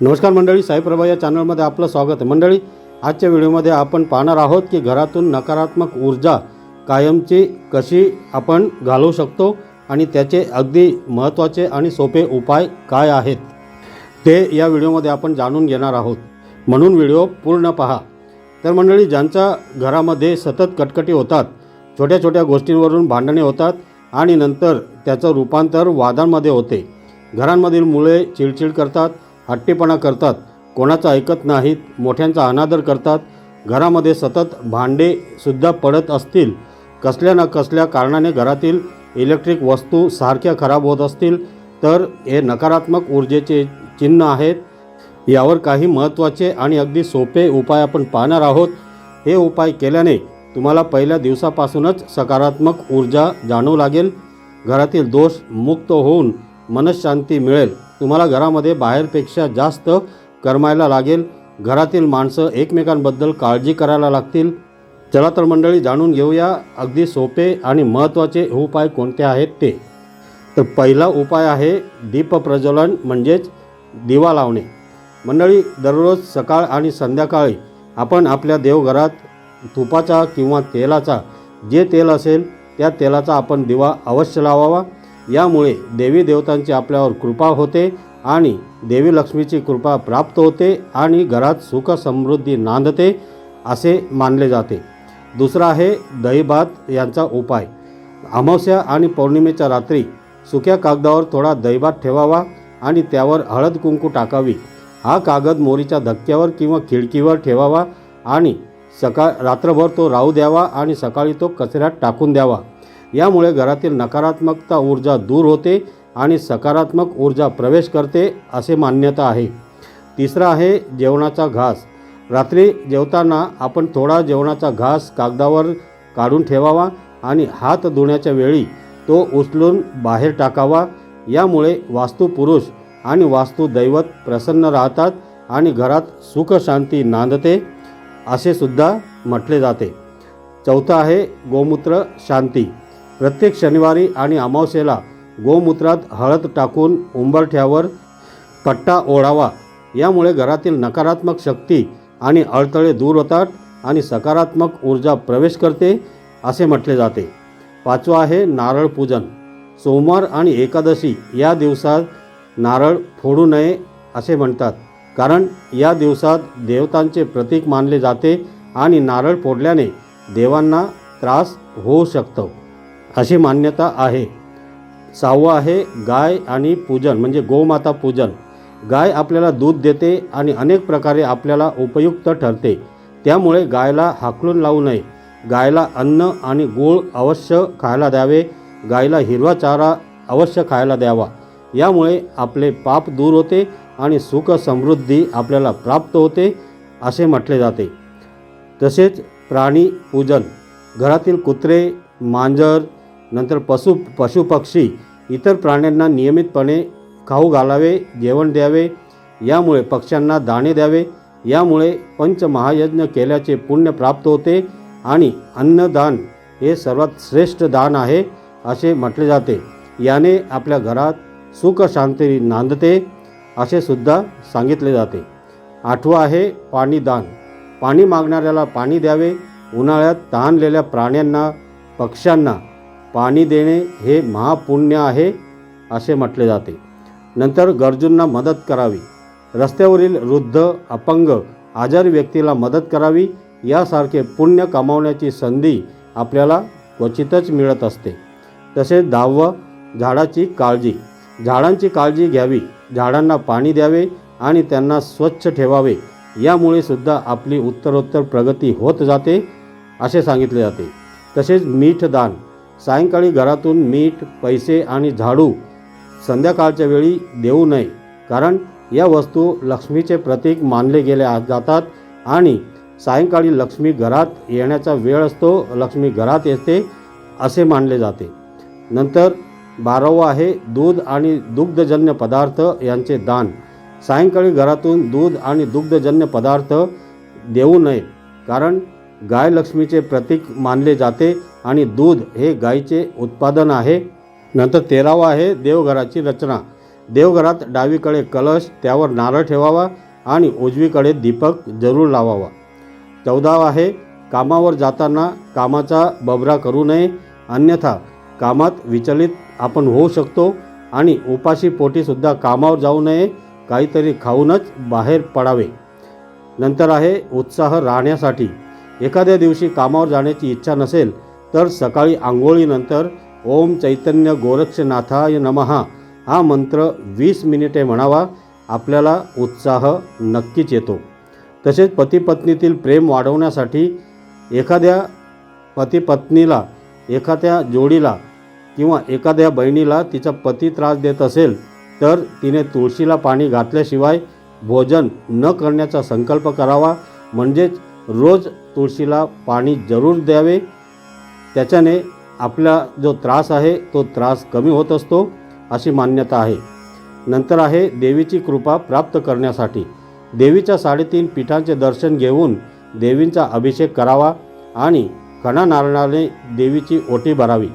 नमस्कार मंडळी साईप्रभा या चॅनलमध्ये आपलं स्वागत आहे. मंडळी आजच्या व्हिडिओमध्ये आपण पाहणार आहोत की घरातून नकारात्मक ऊर्जा कायमची कशी आपण घालवू शकतो आणि त्याचे अगदी महत्त्वाचे आणि सोपे उपाय काय आहेत ते या व्हिडिओमध्ये आपण जाणून घेणार आहोत. म्हणून व्हिडिओ पूर्ण पहा. तर मंडळी ज्यांच्या घरामध्ये सतत कटकटी होतात छोट्या छोट्या गोष्टींवरून भांडणे होतात आणि नंतर त्याचं रूपांतर वादांमध्ये होते. घरांमधील मुले चिडचिड करतात हट्टीपणा करतात कोणाचं ऐकत नाहीत मोठ्यांचा अनादर करतात घरामध्ये सतत भांडेसुद्धा पडत असतील कसल्या ना कसल्या कारणाने घरातील इलेक्ट्रिक वस्तू सारख्या खराब होत असतील तर हे नकारात्मक ऊर्जेचे चिन्ह आहेत. यावर काही महत्त्वाचे आणि अगदी सोपे उपाय आपण पाहणार आहोत. हे उपाय केल्याने तुम्हाला पहिल्या दिवसापासूनच सकारात्मक ऊर्जा जाणवू लागेल. घरातील दोष मुक्त होऊन मनशांती मिळेल. तुम्हाला घरामध्ये बाहेरपेक्षा जास्त करमायला लागेल. घरातील माणसं एकमेकांबद्दल काळजी करायला लागतील. चला तर मंडळी जाणून घेऊया अगदी सोपे आणि महत्त्वाचे उपाय कोणते आहेत ते. तर पहिला उपाय आहे दीपप्रज्वलन म्हणजेच दिवा लावणे. मंडळी दररोज सकाळ आणि संध्याकाळी आपण आपल्या देवघरात तुपाचा किंवा तेलाचा जे तेल असेल त्या तेलाचा आपण दिवा अवश्य लावावा. यामुळे देवी देवतांची आपल्यावर कृपा होते आणि देवी लक्ष्मीची कृपा प्राप्त होते आणि घरात सुख समृद्धी नांदते असे मानले जाते. दुसरा आहे दहीभात यांचा उपाय. अमावस्या आणि पौर्णिमेच्या रात्री सुक्या कागदावर थोडा दहीभात ठेवावा आणि त्यावर हळद कुंकू टाकावी. हा कागद मोरीच्या धक्क्यावर किंवा खिडकीवर ठेवावा आणि सकाळ रात्रभर तो राहू द्यावा आणि सकाळी तो कचऱ्यात टाकून द्यावा. यामुळे घरातील नकारात्मकता ऊर्जा दूर होते आणि सकारात्मक ऊर्जा प्रवेश करते असे मान्यता आहे. तिसरा आहे जेवणाचा घास. रात्री जेवताना आपण थोडा जेवणाचा घास कागदावर काढून ठेवावा आणि हात धुण्याच्या वेळी तो उचलून बाहेर टाकावा. यामुळे वास्तुपुरुष आणि वास्तू दैवत प्रसन्न राहतात आणि घरात सुख शांती नांदते असे सुद्धा म्हटले जाते. चौथा आहे गोमूत्र शांती. प्रत्येक शनिवारी आणि अमावस्येला गोमूत्रात हळद टाकून उंबरठ्यावर पट्टा ओढावा. यामुळे घरातील नकारात्मक शक्ती आणि अडथळे दूर होतात आणि सकारात्मक ऊर्जा प्रवेश करते असे म्हटले जाते. पाचवा आहे नारळ पूजन. सोमवार आणि एकादशी या दिवसात नारळ फोडू नये असे म्हणतात. कारण या दिवसात देवतांचे प्रतीक मानले जाते आणि नारळ फोडल्याने देवांना त्रास होऊ शकतो. अशी मान्यता आहे. सहावं आहे गाय आणि पूजन म्हणजे गोमाता पूजन. गाय आपल्याला दूध देते आणि अनेक प्रकारे आपल्याला उपयुक्त ठरते. त्यामुळे गायला हाकलून लावू नये. गायला अन्न आणि गूळ अवश्य खायला द्यावे. गायला हिरवा चारा अवश्य खायला द्यावा. यामुळे आपले पाप दूर होते आणि सुख समृद्धी आपल्याला प्राप्त होते असे म्हटले जाते. तसेच प्राणी पूजन. घरातील कुत्रे मांजर नंतर पशु पशुपक्षी इतर प्राण्यांना नियमितपणे खाऊ घालावे जेवण द्यावे यामुळे पक्ष्यांना दाणे द्यावे यामुळे पंचमहायज्ञ केल्याचे पुण्य प्राप्त होते आणि अन्नदान हे सर्वात श्रेष्ठ दान आहे असे म्हटले जाते. याने आपल्या घरात सुख शांती नांदते असे सुद्धा सांगितले जाते. आठवं आहे पाणीदान पाणी मागणाऱ्याला पाणी द्यावे उन्हाळ्यात तहानलेल्या प्राण्यांना पक्ष्यांना पाणी देणे हे महापुण्य आहे असे म्हटले जाते. नंतर गरजूंना मदत करावी. रस्त्यावरील वृद्ध अपंग आजारी व्यक्तीला मदत करावी यासारखे पुण्य कमावण्याची संधी आपल्याला क्वचितच मिळत असते. तसेच दहावं झाडाची काळजी. झाडांची काळजी घ्यावी. झाडांना पाणी द्यावे आणि त्यांना स्वच्छ ठेवावे. यामुळे सुद्धा आपली उत्तरोत्तर प्रगती होत जाते असे सांगितले जाते. तसेच मीठ दान. सायंकाळी घरातून मीठ पैसे आणि झाडू संध्याकाळच्या वेळी देऊ नये. कारण या वस्तू लक्ष्मीचे प्रतीक मानले गेले जातात आणि सायंकाळी लक्ष्मी घरात येण्याचा वेळ असतो लक्ष्मी घरात येते असे मानले जाते. नंतर बारावं आहे दूध आणि दुग्धजन्य पदार्थ यांचे दान. सायंकाळी घरातून दूध आणि दुग्धजन्य पदार्थ देऊ नये. कारण गाय लक्ष्मीचे प्रतीक मानले जाते आणि दूध हे गायीचे उत्पादन आहे. नंतर तेरावं आहे देवघराची रचना. देवघरात डावीकडे कलश त्यावर नारळ ठेवावा आणि उजवीकडे दीपक जरूर लावावा. चौदावा आहे कामावर जाताना कामाचा बबरा करू नये. अन्यथा कामात विचलित आपण होऊ शकतो आणि उपाशी पोटीसुद्धा कामावर जाऊ नये. काहीतरी खाऊनच बाहेर पडावे. नंतर आहे उत्साह राहण्यासाठी. एखाद्या दिवशी कामावर जाण्याची इच्छा नसेल तर सकाळी आंघोळीनंतर ओम चैतन्य गोरक्षनाथाय नमहा. हा मंत्र वीस मिनिटे म्हणावा आपल्याला उत्साह नक्कीच येतो. तसेच पतीपत्नीतील प्रेम वाढवण्यासाठी एखाद्या पतीपत्नीला एखाद्या जोडीला किंवा एखाद्या बहिणीला तिचा पती त्रास देत असेल तर तिने तुळशीला पाणी घातल्याशिवाय भोजन न करण्याचा संकल्प करावा. म्हणजेच रोज तुळशीला पाणी जरूर द्यावे. त्याच्याने आपला जो त्रास आहे तो त्रास कमी होत असतो अशी मान्यता आहे. नंतर आहे देवीची कृपा प्राप्त करण्यासाठी. देवीच्या साडेतीन पीठांचे दर्शन घेऊन देवींचा अभिषेक करावा आणि खणा नारळाने देवीची ओटी भरावी.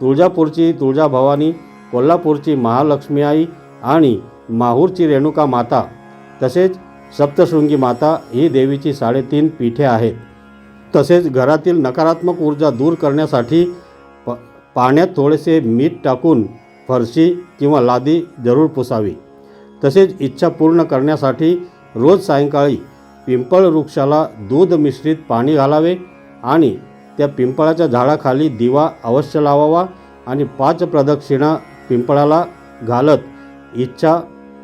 तुळजापूरची तुळजाभवानी कोल्हापूरची महालक्ष्मी आई आणि माहूरची रेणुका माता तसेच सप्तशृंगी माता ही देवीची साडेतीन पीठे आहेत. तसेच घरातील नकारात्मक ऊर्जा दूर करण्यासाठी प पाण्यात थोडेसे मीठ टाकून फरशी किंवा लादी जरूर पुसावी. तसेच इच्छा पूर्ण करण्यासाठी रोज सायंकाळी पिंपळ वृक्षाला दूध मिश्रित पाणी घालावे आणि त्या पिंपळाच्या झाडाखाली दिवा अवश्य लावावा आणि पाच प्रदक्षिणा पिंपळाला घालत इच्छा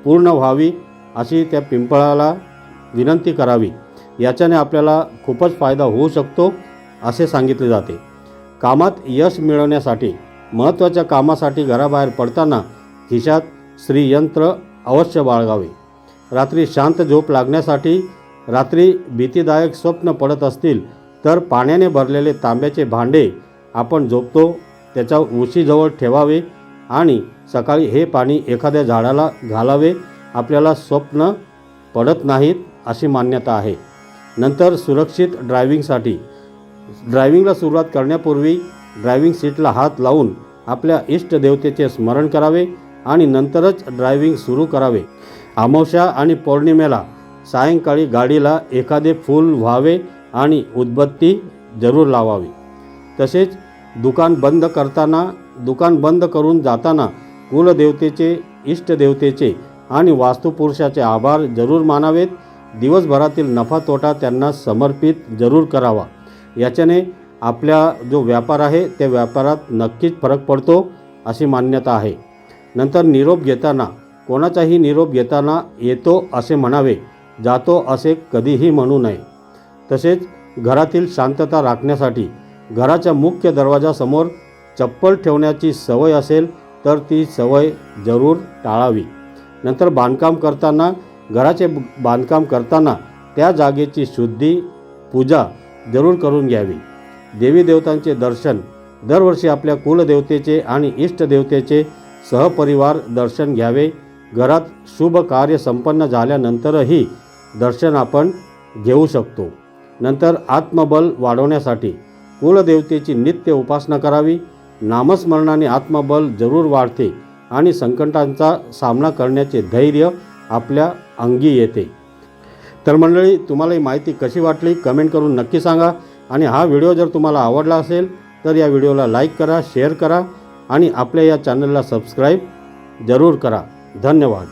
पूर्ण व्हावी अशी त्या पिंपळाला विनंती करावी. याच्याने आपल्याला खूपच फायदा होऊ शकतो असे सांगितले जाते. कामात यश मिळवण्यासाठी महत्त्वाच्या कामासाठी घराबाहेर पडताना खिशात श्रीयंत्र अवश्य बाळगावे. रात्री शांत झोप लागण्यासाठी रात्री भीतीदायक स्वप्न पडत असतील तर पाण्याने भरलेले तांब्याचे भांडे आपण झोपतो त्याच्या उशीजवळ ठेवावे आणि सकाळी हे पाणी एखाद्या झाडाला घालावे आपल्याला स्वप्न पडत नाहीत अशी मान्यता आहे. नंतर सुरक्षित ड्रायव्हिंगसाठी. ड्रायव्हिंगला सुरुवात करण्यापूर्वी ड्रायव्हिंग सीटला हात लावून आपल्या इष्टदेवतेचे स्मरण करावे आणि नंतरच ड्रायव्हिंग सुरू करावे. अमावस्या आणि पौर्णिमेला सायंकाळी गाडीला एखादे फूल व्हावे आणि उदबत्ती जरूर लावावी. तसेच दुकान बंद करताना दुकान बंद करून जाताना कुलदेवतेचे इष्टदेवतेचे आणि वास्तुपुरुषाचे आभार जरूर मानावेत. दिवसभरातील नफा तोटा त्यांना समर्पित जरूर करावा. याच्याने आपल्या जो व्यापार आहे त्या व्यापारात नक्कीच फरक पडतो अशी मान्यता आहे. नंतर निरोप घेताना कोणाचाही निरोप घेताना येतो असे म्हणावे जातो असे कधीही म्हणू नये. तसेच घरातील शांतता राखण्यासाठी घराच्या मुख्य दरवाजासमोर चप्पल ठेवण्याची सवय असेल तर ती सवय जरूर टाळावी. नंतर बांधकाम करताना घराचे बांधकाम करताना त्या जागेची शुद्धी पूजा जरूर करून घ्यावी. देवी देवतांचे दर्शन दरवर्षी आपल्या कुलदेवतेचे आणि इष्टदेवतेचे सहपरिवार दर्शन घ्यावे. घरात शुभ कार्य संपन्न झाल्यानंतरही दर्शन आपण घेऊ शकतो. नंतर आत्मबल वाढवण्यासाठी कुलदेवतेची नित्य उपासना करावी. नामस्मरणाने आत्मबल जरूर वाढते. आणि संकटांचा सामना करण्याचे धैर्य आपल्या अंगी येते. तर मंडळी तुम्हाला ही माहिती कशी वाटली? कमेंट करून नक्की सांगा. आणि हा व्हिडिओ जर तुम्हाला आवडला असेल तर या व्हिडिओला लाईक करा शेअर करा आणि आपल्या या चॅनलला सबस्क्राईब जरूर करा. धन्यवाद.